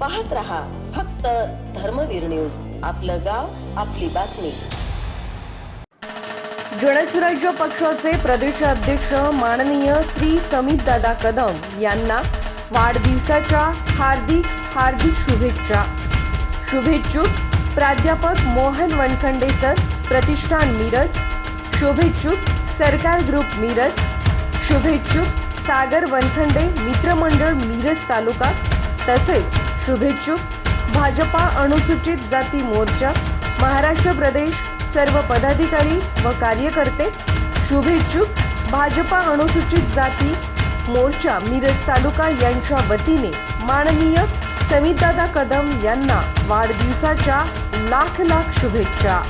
पाहत रहा फक्त धर्मवीर न्यूज. आपलं गाव आपली बातमी. जनसुराज्य पक्षाचे प्रदेशाध्यक्ष माननीय श्री समितदादा कदम यांना वाढदिवसाच्या हार्दिक हार्दिक शुभेच्छा. शुभेच्छुक प्राध्यापक मोहन वनखंडे सर प्रतिष्ठान मिरज. शुभेच्छुक सरकार ग्रुप मिरज. शुभेच्छुक सागर वनखंडे मित्रमंडळ मिरज तालुका. तसेच शुभेच्छुक भाजपा अनुसूचित जाती मोर्चा महाराष्ट्र प्रदेश सर्व पदाधिकारी व कार्यकर्ते शुभेच्छुक भाजपा अनुसूचित जाती मोर्चा मिरज तालुका यांच्या वतीने माननीय समितादा कदम यांना वाढदिवसाच्या लाख लाख शुभेच्छा.